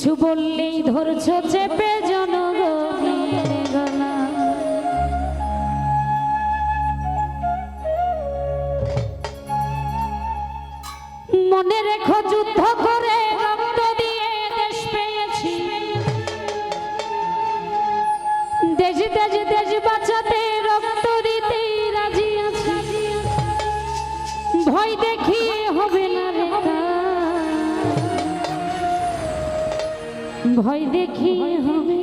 কিছু বললেই ধরছ চেপে জনগণের গলা। মনে রেখো যুদ্ধ করে রক্ত দিয়ে দেশ পেয়েছি। দেশ দেশ দেশ বাঁচাতে রক্ত দিতে রাজি আছি। ভয় দেখিয়ে হবে না রে ভয় দেখি হবে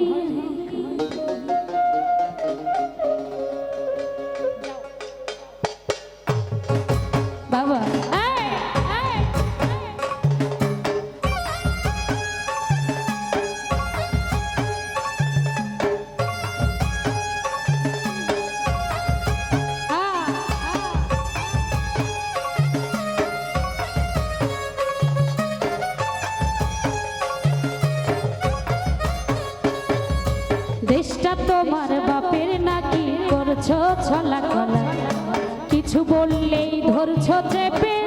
এটা তোমার বাপের নাকি করছ ছলা কলা? কিছু বললেই ধরছো চেপে।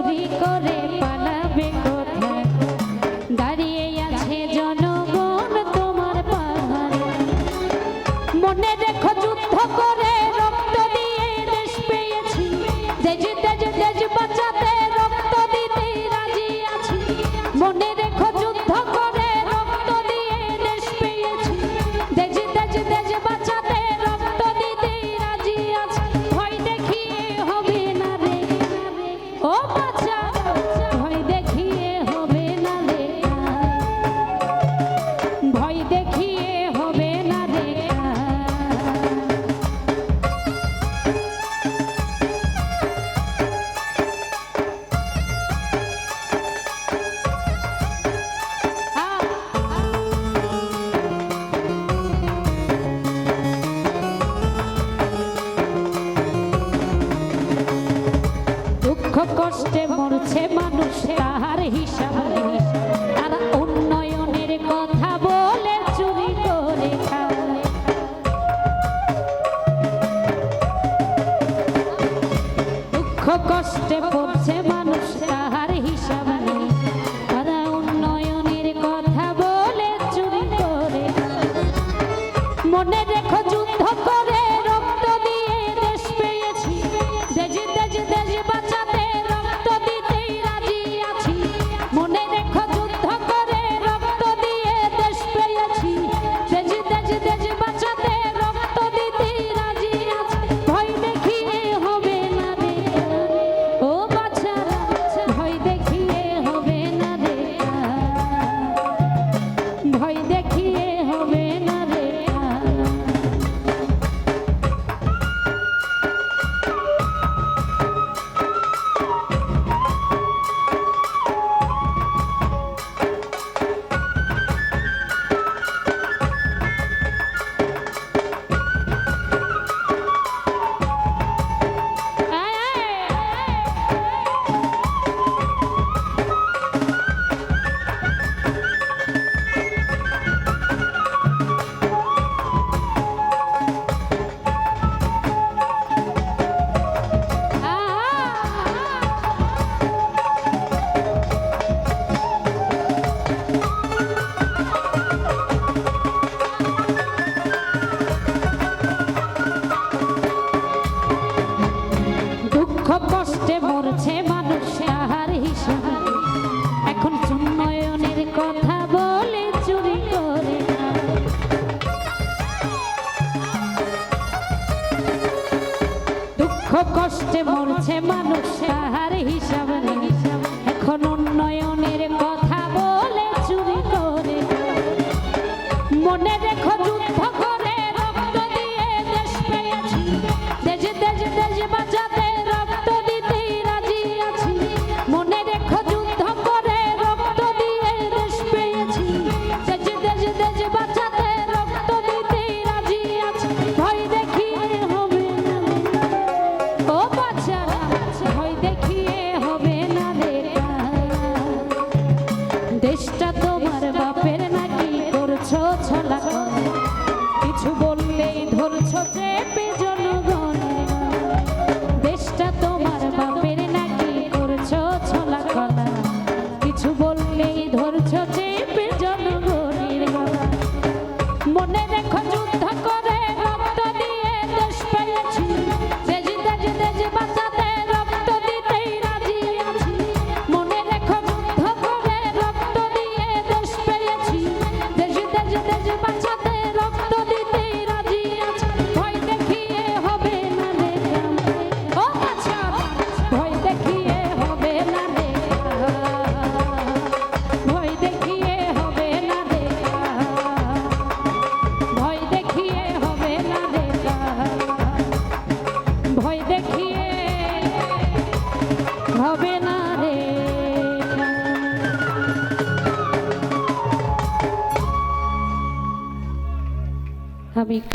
কষ্টে মরছে মানুষ, তাহার হিসাব তারা উন্নয়নের কথা বলে, চুরি করে দুঃখ কষ্টে পড়ছে মানুষ, তাহার হিসাব তারা উন্নয়নের কথা বলে, চুরি করে মনে রেখো যুদ্ধ করে মরছে মানুষ তাহার হিসাবে নেই।